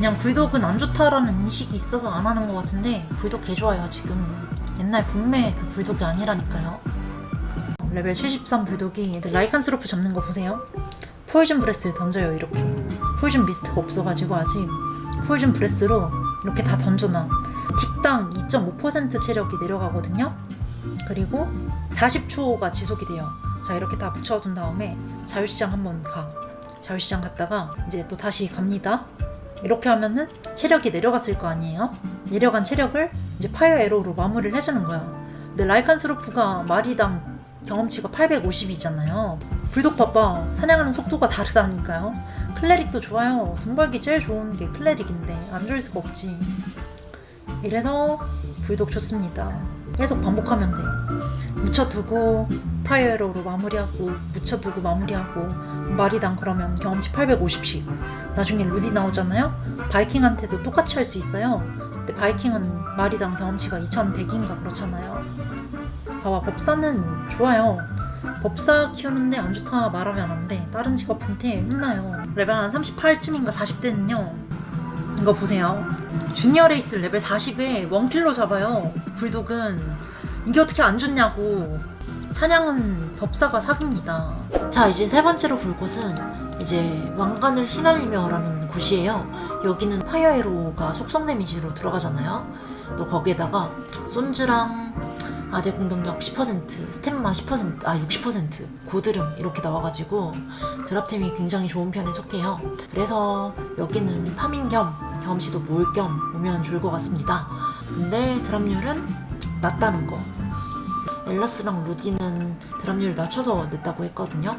그냥 불독은 안 좋다라는 인식이 있어서 안 하는 것 같은데 불독 개 좋아요 지금. 옛날 분매 그 불독이 아니라니까요. 레벨 73 불독이 라이칸스로프 잡는 거 보세요. 포이즌 브레스 던져요 이렇게. 포이즌 미스트가 없어가지고 아직. 포이즌 브레스로 이렇게 다 던져놔. 틱당 2.5% 체력이 내려가거든요. 그리고 40초가 지속이 돼요. 자 이렇게 다 붙여둔 다음에 자유시장 한번 가. 자유시장 갔다가 이제 또 다시 갑니다 이렇게 하면은 체력이 내려갔을 거 아니에요? 내려간 체력을 이제 파이어 에로로 마무리를 해주는 거야 근데 라이칸스로프가 마리당 경험치가 850이잖아요. 불독 봐봐. 사냥하는 속도가 다르다니까요. 클레릭도 좋아요. 돈 벌기 제일 좋은 게 클레릭인데 안 좋을 수가 없지. 이래서 불독 좋습니다 계속 반복하면 돼 묻혀두고 파이어로로 마무리하고 묻혀두고 마무리하고 마리당 그러면 경험치 850씩 나중에 루디 나오잖아요 바이킹한테도 똑같이 할 수 있어요 근데 바이킹은 마리당 경험치가 2100인가 그렇잖아요 봐봐 법사는 좋아요 법사 키우는데 안 좋다 말하면 안 돼. 다른 직업한테 혼나요. 레벨 한 38쯤인가 40대는요. 이거 보세요. 주니어 레이스 레벨 40에 원킬로 잡아요. 불독은 이게 어떻게 안 좋냐고. 사냥은 법사가 사기입니다. 자 이제 세 번째로 볼 곳은 이제 왕관을 휘날리며라는 곳이에요. 여기는 파이어에로가 속성 데미지로 들어가잖아요. 또 거기에다가 손즈랑 아대 공동력 10%, 스템마 10%, 아 60%, 고드름 이렇게 나와가지고 드랍템이 굉장히 좋은 편에 속해요. 그래서 여기는 파밍 겸 경험치도 모을 겸 오면 좋을 것 같습니다. 근데 드랍률은 낮다는 거. 엘라스랑 루디는 드랍률을 낮춰서 냈다고 했거든요.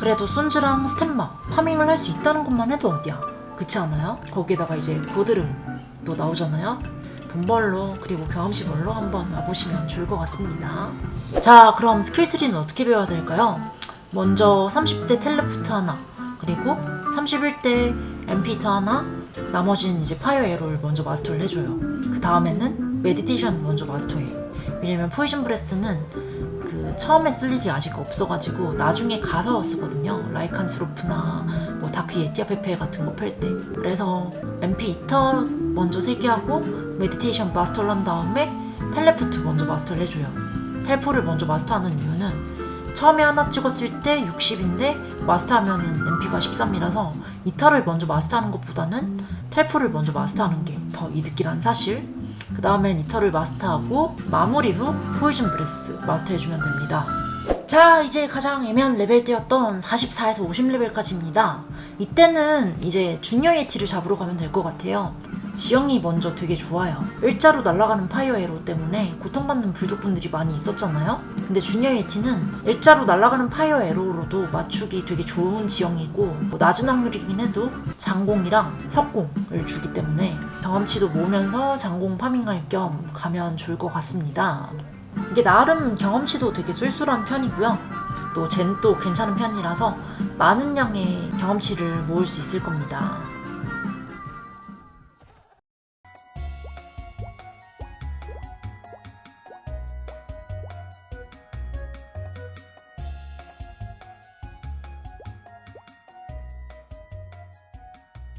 그래도 손즈랑 스템마 파밍을 할 수 있다는 것만 해도 어디야? 그렇지 않아요? 거기에다가 이제 고드름도 나오잖아요. 돈벌로 그리고 경험치 벌로 한번 와보시면 좋을 것 같습니다. 자, 그럼 스킬트리는 어떻게 배워야 될까요? 먼저 30대 텔레포트 하나, 그리고 31대 엠피트 하나, 나머지는 이제 파이어 에로를 먼저 마스터를 해줘요. 그 다음에는 메디테이션 먼저 마스터해. 왜냐면 포이즌 브레스는 그 처음에 쓸 일이 아직 없어가지고 나중에 가서 쓰거든요. 라이칸스로프나 뭐 다크 예티아 페페 같은 거팰 때. 그래서 MP 이터 먼저 세개 하고 메디테이션 마스터를 한 다음에 텔레포트 먼저 마스터를 해줘요. 텔포를 먼저 마스터하는 이유는 처음에 하나 찍었을 때 60인데 마스터하면은 MP가 13이라서 이터를 먼저 마스터하는 것보다는 텔포를 먼저 마스터하는 게 더 이득이란 사실. 그 다음엔 이터를 마스터하고 마무리로 포이즌 브레스 마스터해주면 됩니다. 자, 이제 가장 애매한 레벨대였던 44에서 50레벨까지입니다. 이때는 이제 주니어 예티를 잡으러 가면 될 것 같아요. 지형이 먼저 되게 좋아요. 일자로 날아가는 파이어 에로 때문에 고통받는 불독분들이 많이 있었잖아요. 근데 주니어 예티는 일자로 날아가는 파이어 에로로도 맞추기 되게 좋은 지형이고 뭐 낮은 확률이긴 해도 장공이랑 석공을 주기 때문에 경험치도 모으면서 장공 파밍할 겸 가면 좋을 것 같습니다. 이게 나름 경험치도 되게 쏠쏠한 편이고요. 또젠또 괜찮은 편이라서 많은 양의 경험치를 모을 수 있을 겁니다.